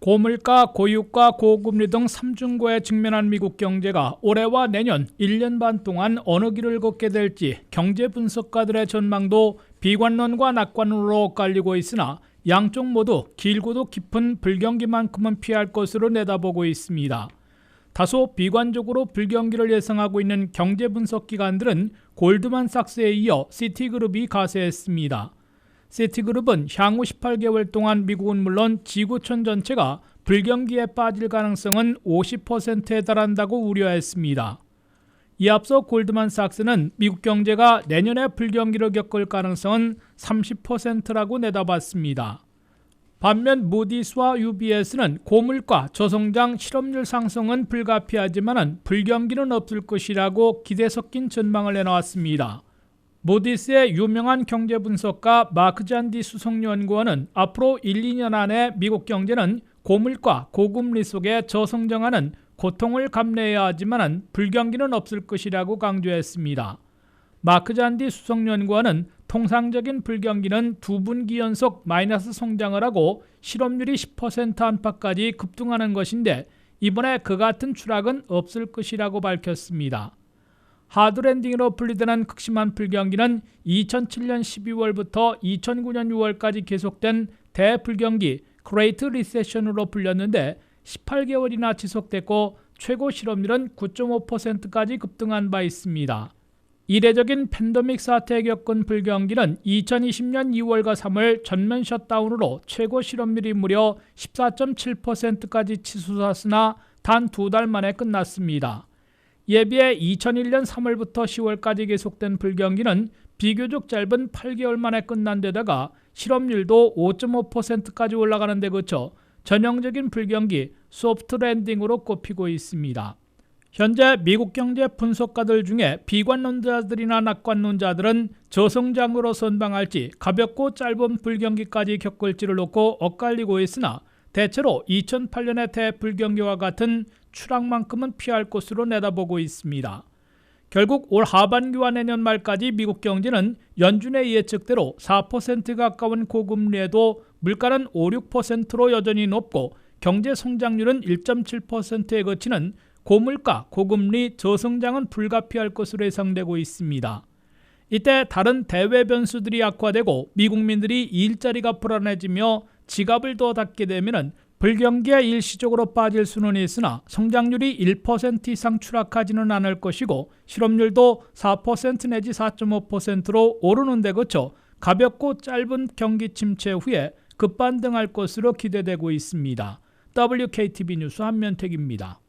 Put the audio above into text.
고물가, 고유가, 고금리 등 삼중고에 직면한 미국 경제가 올해와 내년 1년 반 동안 어느 길을 걷게 될지 경제 분석가들의 전망도 비관론과 낙관론으로 엇갈리고 있으나 양쪽 모두 길고도 깊은 불경기만큼은 피할 것으로 내다보고 있습니다. 다소 비관적으로 불경기를 예상하고 있는 경제 분석 기관들은 골드만삭스에 이어 시티그룹이 가세했습니다. 시티그룹은 향후 18개월 동안 미국은 물론 지구촌 전체가 불경기에 빠질 가능성은 50%에 달한다고 우려했습니다. 이 앞서 골드만삭스는 미국 경제가 내년에 불경기를 겪을 가능성은 30%라고 내다봤습니다. 반면 무디스와 UBS는 고물가, 저성장, 실업률 상승은 불가피하지만 불경기는 없을 것이라고 기대 섞인 전망을 내놓았습니다. 모디스의 유명한 경제 분석가 마크 잔디 수석연구원은 앞으로 1, 2년 안에 미국 경제는 고물가, 고금리 속에 저성장하는 고통을 감내해야 하지만 불경기는 없을 것이라고 강조했습니다. 마크 잔디 수석연구원은 통상적인 불경기는 두 분기 연속 마이너스 성장을 하고 실업률이 10% 안팎까지 급등하는 것인데 이번에 그 같은 추락은 없을 것이라고 밝혔습니다. 하드랜딩으로 분리되는 극심한 불경기는 2007년 12월부터 2009년 6월까지 계속된 대불경기 그레이트 리세션으로 불렸는데 18개월이나 지속됐고 최고 실업률은 9.5%까지 급등한 바 있습니다. 이례적인 팬데믹 사태에 겪은 불경기는 2020년 2월과 3월 전면 셧다운으로 최고 실업률이 무려 14.7%까지 치솟았으나 단 두 달 만에 끝났습니다. 예비해 2001년 3월부터 10월까지 계속된 불경기는 비교적 짧은 8개월 만에 끝난 데다가 실업률도 5.5%까지 올라가는 데 그쳐 전형적인 불경기 소프트 랜딩으로 꼽히고 있습니다. 현재 미국 경제 분석가들 중에 비관론자들이나 낙관론자들은 저성장으로 선방할지 가볍고 짧은 불경기까지 겪을지를 놓고 엇갈리고 있으나 대체로 2008년의 대불경기와 같은 추락만큼은 피할 것으로 내다보고 있습니다. 결국 올 하반기와 내년 말까지 미국 경제는 연준의 예측대로 4% 가까운 고금리에도 물가는 5, 6%로 여전히 높고 경제 성장률은 1.7%에 거치는 고물가, 고금리, 저성장은 불가피할 것으로 예상되고 있습니다. 이때 다른 대외 변수들이 악화되고 미국민들이 일자리가 불안해지며 지갑을 더 닫게 되면 불경기에 일시적으로 빠질 수는 있으나 성장률이 1% 이상 추락하지는 않을 것이고 실업률도 4% 내지 4.5%로 오르는 데 그쳐 가볍고 짧은 경기 침체 후에 급반등할 것으로 기대되고 있습니다. WKTV 뉴스 한면택입니다.